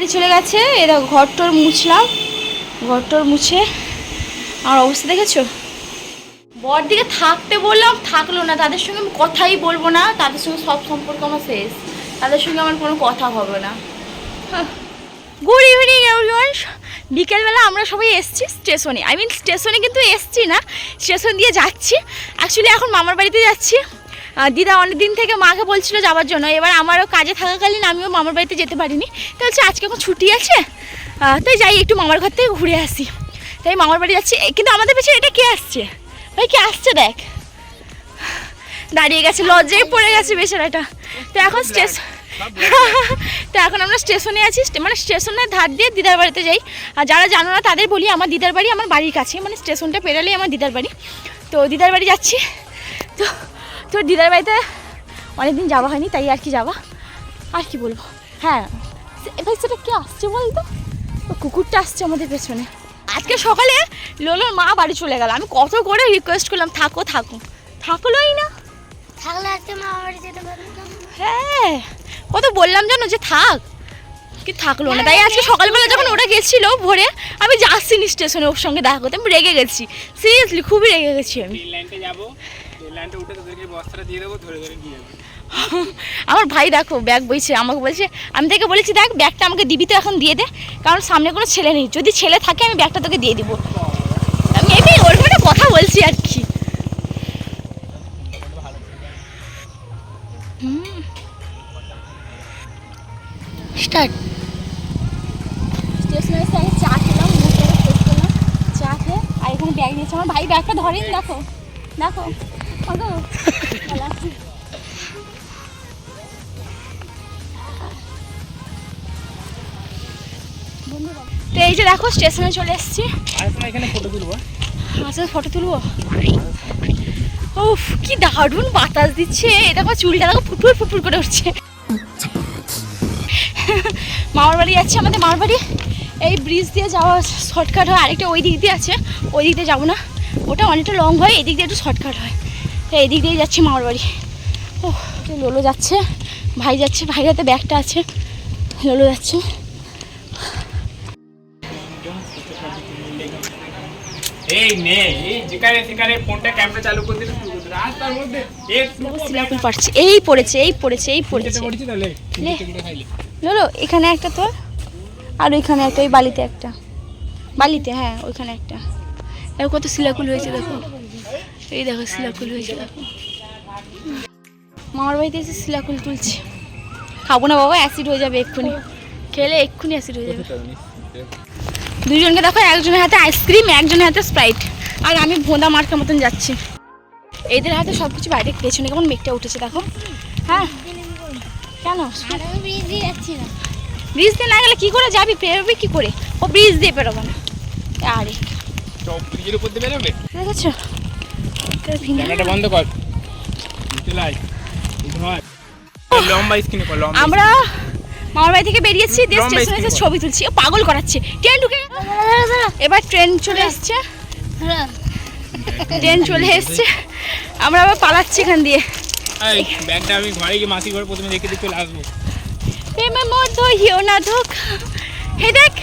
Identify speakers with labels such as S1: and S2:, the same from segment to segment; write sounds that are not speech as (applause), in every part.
S1: বাড়ি চলে গেছে এ দেখো ঘর টর মুছলাম ঘর টর মুছে। আমার অবস্থা দেখেছ? বর দিকে থাকতে বললাম, থাকল না, তাদের সঙ্গে আমি কথাই বলব না, তাদের সঙ্গে সব সম্পর্ক আমার শেষ, তাদের সঙ্গে আমার কোনো কথা হবে না। গুড ইভিনিং এভরিওয়ান বিকেলবেলা আমরা সবাই এসছি স্টেশনে। আই মিন স্টেশনে কিন্তু এসছি না, স্টেশন দিয়ে যাচ্ছি। অ্যাকচুয়ালি এখন মামার বাড়িতে যাচ্ছি। দিদা অনেক দিন থেকে মাকে বলছিল যাওয়ার জন্য। এবার আমারও কাজে থাকাকালীন আমিও মামার বাড়িতে যেতে পারিনি। তো হচ্ছে আজকে এখন ছুটি আছে। তাই যাই একটু মামার ঘর থেকে ঘুরে আসি। তাই মামার বাড়ি যাচ্ছি। কিন্তু আমাদের পেছনে এটা কে আসছে? ভাই কে আসছে দেখ। দাঁড়িয়ে গেছে লজ্জায় পড়ে গেছে বেচারাটা। তো এখন স্টেশন (laughs) তো এখন আমরা স্টেশনে আছি। মানে স্টেশনের ধার দিয়ে দিদার বাড়িতে যাই। আর যারা জানো না তাদের বলি আমার দিদার বাড়ি আমার বাড়ির কাছে। মানে স্টেশনটা পেরালেই আমার দিদার বাড়ি। তো দিদার বাড়ি যাচ্ছি। তো তো দিদার বাড়িতে অনেকদিন যাওয়া হয়নি তাই আর কি যাওয়া আর কি বলব? হ্যাঁ এবার সেটা কে আসছে বলতো? ও কুকুরটা আসছে আমাদের পেছনে। আজকে সকালে লোলোর মা বাড়ি চলে গেল। আমি কত করে রিকোয়েস্ট করলাম থাকো থাকো। থাকলোই না।
S2: থাকলে আজকে মা বাড়ি যেতে পারব না
S1: হ্যাঁ কত বললাম জানো যে থাক। কি থাকল না। তাই আজকে সকালবেলা যখন ওরা গেছিল ভোরে আমি যাচ্ছিনি স্টেশনে ওর সঙ্গে দেখা করতে। আমি রেগে গেছি। সিরিয়াসলি খুবই রেগে গেছি আমি।
S3: ট্রেন লাইনটা যাব। লাইনটা উঠে তোদেরকে বস্তাটা দিয়ে দেবো ধরে ধরে নিয়ে যাব।
S1: আমার ভাই দেখো ব্যাগ বইছে আমাকে বলছে আমি তাকে বলেছি দেখ ব্যাগটা আমাকে দিবি তো এখন দিয়ে দে। কারণ সামনে কোনো ছেলে নেই। যদি ছেলে থাকে আমি ব্যাগটা তোকে দিয়ে দিব। আমি এমনি ওরকম একটা কথা বলছি আর কি। স্টার্ট। স্টেশনে এসে আগে চা খেলাম চা খেয়ে আর এখানে ব্যাগ নিয়েছে। আমার ভাই ব্যাগটা ধরেন দেখো। দেখো। তো এই যে দেখো স্টেশনে চলে এসেছি। আচ্ছা ফটো তুলবো? উফ, কি দারুণ বাতাস দিচ্ছে। দেখো, চুলটা দেখো, ফুটফুট ফুটফুট করে উঠছে। মামার বাড়ি যাচ্ছে আমাদের মামার বাড়ি। এই ব্রিজ দিয়ে যাওয়া শর্টকাট হয়। আরেকটা ওই দিক দিয়ে আছে। ওই দিক দিয়ে যাব না। ওটা অনেকটা লং হয় এদিক দিয়ে একটু শর্টকাট হয়। এই দিক দিয়ে যাচ্ছি মামার বাড়ি। ও লোলো যাচ্ছে। ভাই যাচ্ছে ভাইয়ের হাতে ব্যাগটা আছে। লোলো যাচ্ছে।
S3: এই নে এই যেখানে সেখানে ফোনটা ক্যামেরা চালু করে দিলে শুরু করে দিলে। রাস্তার মধ্যে একটু
S1: পারছে। এই পড়েছে এই পড়েছে এই পড়েছে। লোলো এখানে একটা তোর আর ওইখানে একটা ওই বালিতে একটা। বালিতে হ্যাঁ ওইখানে একটা। দেখো কত সিলাকুল হয়েছে দেখো। এই দেখো সিলাকুল হয়েছে দেখো। মামার বাড়িতে এসে সিলাকুল তুলছে। খাব না বাবা অ্যাসিড হয়ে যাবে এক্ষুনি। খেলে এক্ষুনি অ্যাসিড হয়ে যাবে। দুজনকে দেখো একজনের হাতে আইসক্রিম একজনের হাতে স্প্রাইট আর আমি ভোঁদা মার্কার মতন যাচ্ছি। এদের হাতে সব কিছু বাইরে পেছনে কেমন মেঘটা উঠেছে দেখো। হ্যাঁ। কেন?
S2: ব্রিজ দিয়ে যাচ্ছি না।
S1: ব্রিজ দিয়ে না গেলে কি করে যাবি? পেরোবি কি করে? ও ব্রিজ দিয়ে পেরোবে না। আরে। দেখেছ?
S3: বন্ধ কর। চলে আয় এই ধর। এই লম্বা স্ক্রিনে কর লম্বা
S1: আমরা মামার বাড়ি থেকে বেরিয়েছি দিয়ে স্টেশনে এসে ছবি তুলছি। ও পাগল করাচ্ছে। ট্রেন ঢুকে এবার ট্রেন চলে এসছে। ট্রেন চলে এসছে। আমরা আবার পালাচ্ছি এখান দিয়ে।
S3: ব্যাগটা আমি ঘরে গিয়ে মাসি ঘরে প্রথমে রেখে দিয়ে চলে আসব।
S1: প্রেমের মধ্যে হিও না ধোক। হে দেখ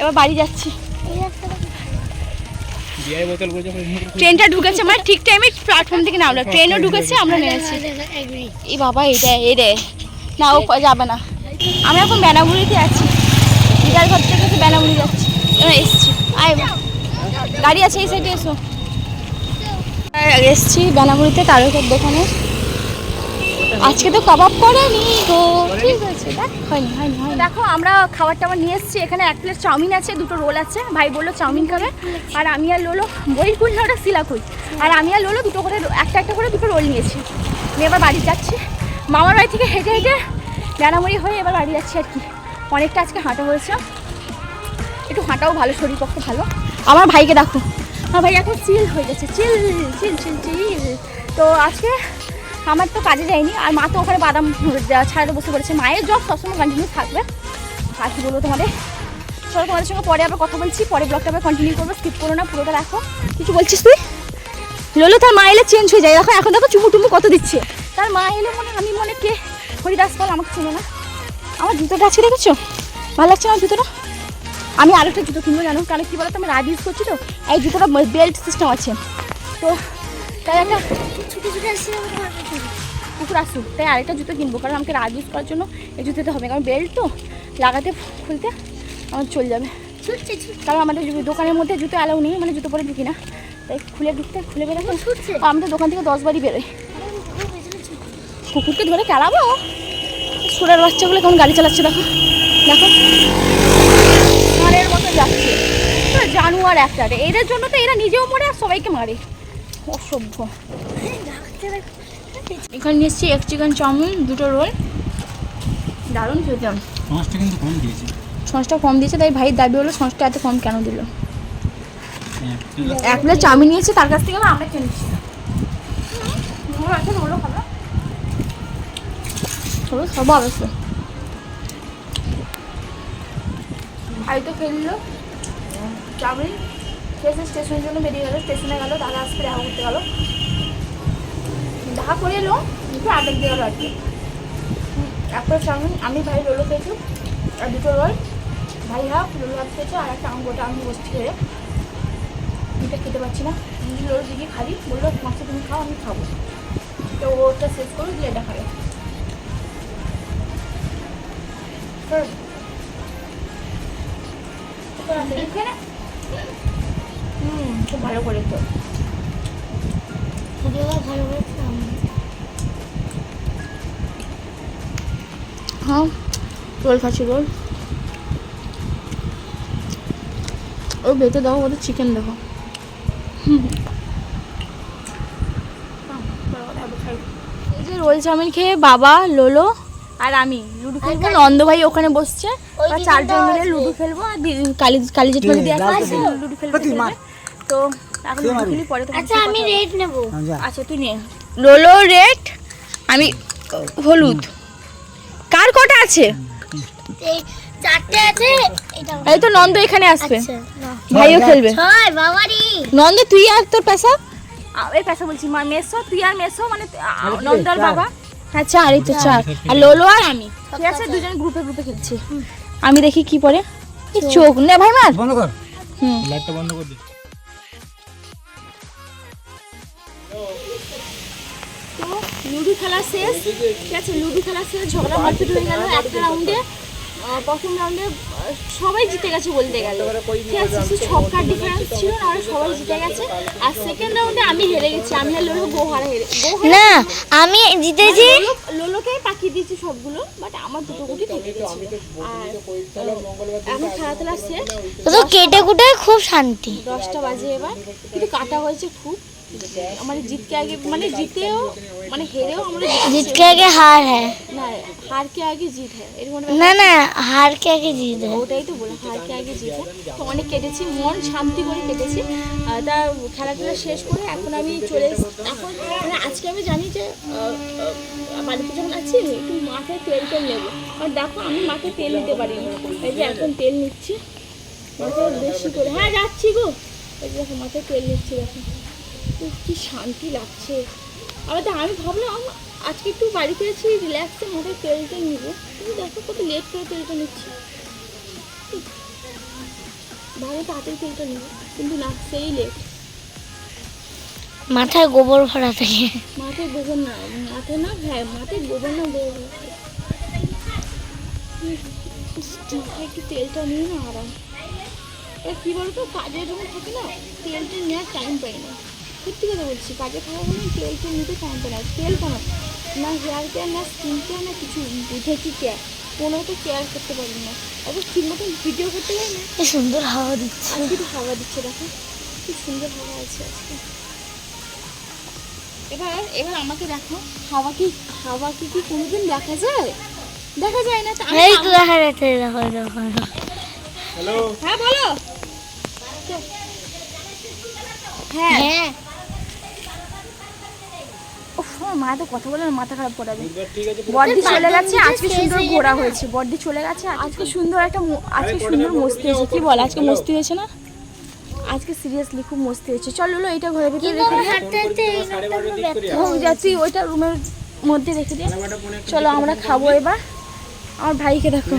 S1: এবার বাড়ি যাচ্ছি। ট্রেনটা ঢুকেছে মানে ঠিক টাইমে প্ল্যাটফর্ম থেকে নামলো। ট্রেনও ঢুকেছে আমরা নেমেছি। এই বাবা এটা এই রে না ও যাবে না। আমি এখন বেনাগুড়িতে আছি। দিদার ঘর থেকে তো বেনাগুড়ি যাচ্ছি। এবার এসছি। আয় গাড়ি আছে এই সাইডে এসো। এসছি বেনাগুড়িতে তারকের দোকানে। আজকে তো কাবাব করেনি গো। ঠিক আছে, দেখ, হয়নি হয়নি দেখো, আমরা খাবার টাবার নিয়ে এসেছি। এখানে এক প্লেট চাউমিন আছে, দুটো রোল আছে। ভাই বলল চাউমিন খাবে। আর আমি আর লোলো বইকুল না ওটা শিলাকুল। আর আমি আর লোলো দুটো করে, একটা একটা করে দুটো রোল নিয়েছি। আমি এবার বাড়ি যাচ্ছি। মামার বাড়ি থেকে হেঁটে হেঁটে বেনামুড়ি হয়ে এবার বাড়ি যাচ্ছি আর কি। অনেকটা আজকে হাঁটা হয়েছে। একটু হাঁটাও ভালো, শরীর পক্ষে ভালো। আমার ভাইকে দেখো। আমার ভাই এখন চিল হয়ে গেছে। চিল চিল চিল চিল তো আজকে আমার তো কাজে যায়নি। আর মা তো ওখানে বাদাম ছাড়াতে বসে পড়েছে। মায়ের জব সবসময় কন্টিনিউ থাকবে। আর কি বলব তোমাদের? চলো তোমাদের সঙ্গে পরে আবার কথা বলছি। পরে ব্লগটা আবার কন্টিনিউ করব। স্কিপ করো না, পুরোটা দেখো। কিছু বলছিস তুই? লোলো তার মা এলে চেঞ্জ হয়ে যায়। দেখো, এখন দেখো চুমু টুমু কত দিচ্ছে। তার মা এলে মনে আমি মনে কে? হরিদাস পাল আমাকে চেনে না। আমার জুতোটা আছে দেখেছ? ভালো লাগছে আমার জুতোটা? আমি আরেকটা জুতো কিনবো, জানো? কারণ কী বলতো, আমি রাজ ইউজ করছি তো। এই জুতোটা বেল্ট সিস্টেম আছে। তো তাই একটা
S2: ছুটি ছুটি।
S1: কুকুর আসুক। তাই আরেকটা জুতো কিনবো কারণ আমাকে রাজ ইউজ করার জন্য এই জুতোতে হবে। কারণ বেল্ট তো লাগাতে খুলতে আমার চলে যাবে। কারণ আমাদের দোকানের মধ্যে জুতো অ্যালাউ নেই মানে জুতো পরে ঢুকি না। তাই খুলে ঢুকতে খুলে বেরোবো আমি তো দোকান থেকে দশ বারই। কুকুরকে ধরে খেলাবো সুরের বাচ্চাগুলো কেমন গাড়ি চালাচ্ছে দেখো। দেখো। ষাঁড়ের মতো যাচ্ছে। জানোয়ার একটা এদের জন্য তো এরা নিজেও মরে আর সবাইকে মারে। অসভ্য। এখানে নিয়ে এসেছি এক চিকেন চাউমিন দুটো রোল। দারুণ খেতাম
S4: পাঁচটা কিন্তু কম দিয়েছে।
S1: সসটা কম দিয়েছে তাই ভাই দাবি হলো সসটা এত কম কেন দিল?
S4: এক প্লেট
S1: চাউমিন নিয়েছে তার কাছ থেকে আমরা কিনেছি রোল আছে রোলও খাবে। রোল খাব ভাই তো খেললো চাউমিন। খেয়েছে স্টেশনের জন্য বেরিয়ে গেলো, স্টেশনে গেলো দাদা আসতে দেখা করতে গেলো। দেখা করে এলো একটু আবেগ দিয়ে গেলো আর কি। একটা চাউমিন আমি ভাই রোলও খেয়েছি, আর দুটো রোল। ভাই হাফ, রোল হাফ খেয়েছে, আর একটা আঙ্গুটা আমি বসছি খেয়ে এটা খেতে পারছি না। রোল দিকে খাবি বলল মাছটা তুমি খাও, আমি খাব। তো ওটা শেষ করে দিয়ে এটা খাবে। এখানে হুম খুব ভালো করে তো।
S2: ভালো
S1: হ্যাঁ রোল খাচ্ছি রোল। ও বেটে দাও ওদের চিকেন দেখো। এই যে রোল চাউমিন খেয়ে বাবা লোলো আর আমি। লুডো খেলব নন্দ ভাই ওখানে বসছে। চারজন মিলে। লুডো খেলব আর কালী কালী
S4: লাল
S1: আসবে লুডো খেলবে খেলবে। তো এখন খেলি পরে তো
S2: আচ্ছা আমি রেড নেব।
S1: আচ্ছা। তুই নে। লোলো রেড আমি হলুদ। কার কটা আছে?
S2: চারটে আছে
S1: এই তো নন্দ এখানে আসবে।
S2: আচ্ছা
S1: ভাইও খেলবে।
S2: ছয় বাবারি।
S1: নন্দ তুই আর তোর পেশা? এই পেশা বলছি মা মেসো তুই আর মেসো মানে নন্দ আর বাবা। আচ্ছা আর এই তো চার। আর লোলো আর আমি। ঠিক আছে দুজন গ্রুপে গ্রুপে খেলছি। আমি দেখি কি পরে চোখ। নে ভাই মার
S4: বন্ধ কর।
S1: হুম।
S4: লাইটটা বন্ধ করে দে।
S1: তো লুডো খেলা শেষ। ঠিক আছে লুডো খেলা শেষ ঝগড়া মারপিট হয়ে গেল একটা রাউন্ডে প্রথম রাউন্ডে সবাই জিতে গেছে বলতে গেল। ঠিক আছে শুধু ছক্কার ডিফারেন্স ছিল না আর সবাই জিতে গেছে। আর সেকেন্ড রাউন্ডে আমি হেরে গেছি আমি আর লোলো গোহারা হেরে
S2: না আমি জিতেছি।
S1: লোলো- লোলোকে পাঠিয়ে দিয়েছি সবগুলো বাট আমার দুটো গুটি থেকে গেছে আর এখন খেলা খেলা শেষ
S2: কেটে কুটে খুব শান্তি।
S1: দশটা বাজে এবার কিন্তু কাটা হয়েছে খুব। মানে জিতকে আগে মানে জিতেও মানে হেরেও আমরা জিতেছি।
S2: जीत के आगे हार है
S1: না হার কে আগে জিত হ্যাঁ এরকম একটা
S2: ना ना हार के आगे जीत है
S1: ওটাই তো বলে হার কে আগে জিত হ্যাঁ তো অনেক কেটেছি মন শান্তি করে কেটেছি আর তা খেলাধুলা শেষ করে এখন আমি চলে এস- এখন মানে আজকে আমি জানি যে আহ, আহ, বাড়িতে যখন আছি একটু মাথায় তেল টেল নেবো আর দেখো আমি মাথায় তেল নিতে পারিনি এই যে এখন তেল নিচ্ছি মাথায় বেশি করে হ্যাঁ যাচ্ছি গো এই যে দেখো মাথায় তেল নিচ্ছি দেখো উফ, কি শান্তি লাগছে। আবার তো আমি ভাবলাম আজকে একটু বাড়িতে আছি রিল্যাক্সে মাথায় তেলটা নিবো। কিন্তু দেখো কত লেট করে তেলটা নিচ্ছি। ভালো তাড়াতাড়ি তেলটা নিবো কিন্তু না সেই লেট
S2: মাথায় গোবর ভরা থাকে।
S1: মাথায় গোবর না মাথায় না হ্যাঁ মাথায় গোবর না গোবর একটু তেলটা নিয়ে না আরাম। কী বলতো কাজে যখন থাকে না তেলটা নেওয়ার টাইম পাই না। সত্যি কথা বলছি কাজে থাকা বলে তেলটা নিতে টাইম না তেল কেন না হেয়ার কেয়ার না স্কিন কেয়ার না কিছু বুঝেছি কেয়ার কোনো তো কেয়ার করতে পারি না। অত ঠিক মতন ভিডিও করতে পারি না।
S2: কি সুন্দর হাওয়া দিচ্ছে।
S1: আজকে তো হাওয়া দিচ্ছে দেখো। কি সুন্দর হাওয়া আছে আজকে। এবার এবার আমাকে দেখো হাওয়া কি হাওয়া কি কি কোনোদিন দেখা যায়? দেখা যায় না তো
S2: এই তো দেখা যাচ্ছে দেখো দেখো।
S3: হ্যালো
S1: হ্যাঁ বলো। হ্যাঁ।
S2: হ্যাঁ।
S1: আমার মা তো কথা বলে মাথা খারাপ করাবে।
S3: ঠিক আছে
S1: বড্ডি চলে গেছে আজকে সুন্দর ঘোরা হয়েছে বড্ডি চলে গেছে আজকে সুন্দর একটা আজকে সুন্দর মস্তি হয়েছে। কি বল আজকে মস্তি হয়েছে না? আজকে সিরিয়াসলি খুব মস্তি হয়েছে। চল লো এটা ভিতরে রেখে
S2: আমি
S1: দে।
S2: হাঁটতে হাঁটতে এই নামটা আমার ব্যথা
S1: হোক যা তুই ওইটা রুমের মধ্যে রেখে দে চলো আমরা খাব এবার। আমার ভাইকে দেখো।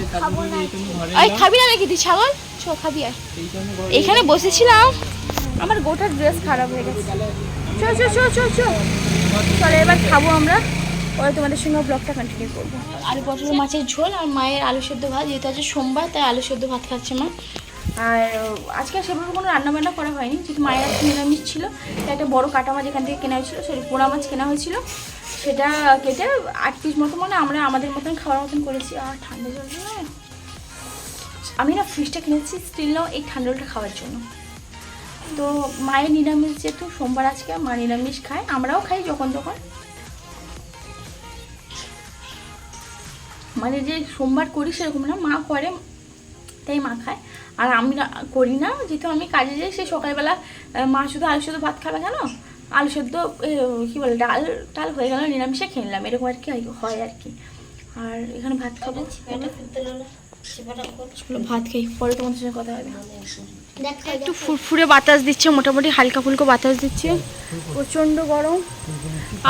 S1: আই খাবি না। নাকি তুই? ছাগল? চ খাবি আর এখানে বসেছিলাম। আমার গোটা ড্রেস খারাপ হয়ে গেছে। চ চ চ চ চ চলো এবার খাব আমরা। পরে তোমাদের সঙ্গে ব্লগটা কন্টিনিউ করব। আলু পটল মাছের ঝোল আর মায়ের আলু সেদ্ধ ভাত। যেহেতু আজকে সোমবার তাই আলু সেদ্ধ ভাত খাচ্ছে মা। আর আজকে সেভাবে কোনো রান্নাবান্না করা হয়নি। যেহেতু মায়ের আজকে নিরামিষ ছিল তাই একটা বড় কাটা মাছ এখান থেকে কেনা হয়েছিল সরি পোড়া মাছ কেনা হয়েছিল। সেটা কেটে আট পিস মতো মানে আমরা আমাদের মতন খাওয়ার মতন করেছি। আর ঠান্ডা জল আমি না ফ্রিজটা কিনেছি স্টিল নাও এই ঠান্ডাটা খাওয়ার জন্য। তো মায়ের নিরামিষ যেহেতু সোমবার আজকে, মা নিরামিষ খায়, আমরাও খাই যখন তখন। মানে যে সোমবার করি সেরকম না, মা করে, তাই মা খায়। আর আমি করি না, যেহেতু আমি কাজে যাই সে সকালবেলা মা শুধু আলু সেদ্ধ ভাত খাবে কেন আলু সেদ্ধ কী বলে, ডাল টাল হয়ে গেল, নিরামিষে খেয়ে নিলাম। এরকম আর কি হয় আর কি। আর এখানে ভাত খাব। ভাত খাই পরে তোমাদের সঙ্গে কথা হবে। একটু ফুরফুরে বাতাস দিচ্ছে মোটামুটি হালকা ফুলকো বাতাস দিচ্ছে। প্রচণ্ড গরম।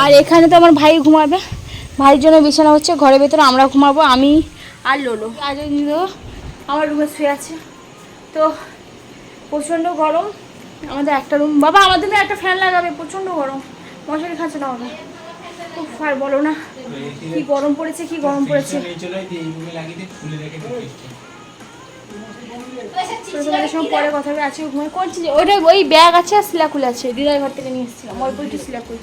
S1: আর এখানে তো আমার ভাই ঘুমাবে। ভাইয়ের জন্য বিছানা হচ্ছে ঘরের ভেতরে আমরা ঘুমাবো আমি আর লোলো। আজ আমার রুমে শুয়ে আছে। তো প্রচণ্ড গরম। আমাদের একটা রুম বাবা আমাদের একটা ফ্যান লাগাবে প্রচণ্ড গরম। মশারি খাচ্ছে না হবে আর বলো না। কি গরম পড়েছে, কি গরম পড়েছে? সঙ্গে পরে কথা হবে আছে ঘুমাই করছি ওই ব্যাগ আছে আর সিলাকুল আছে, দিদার ঘর থেকে নিয়ে এসেছিলাম, অল্প একটু সিলাকুল।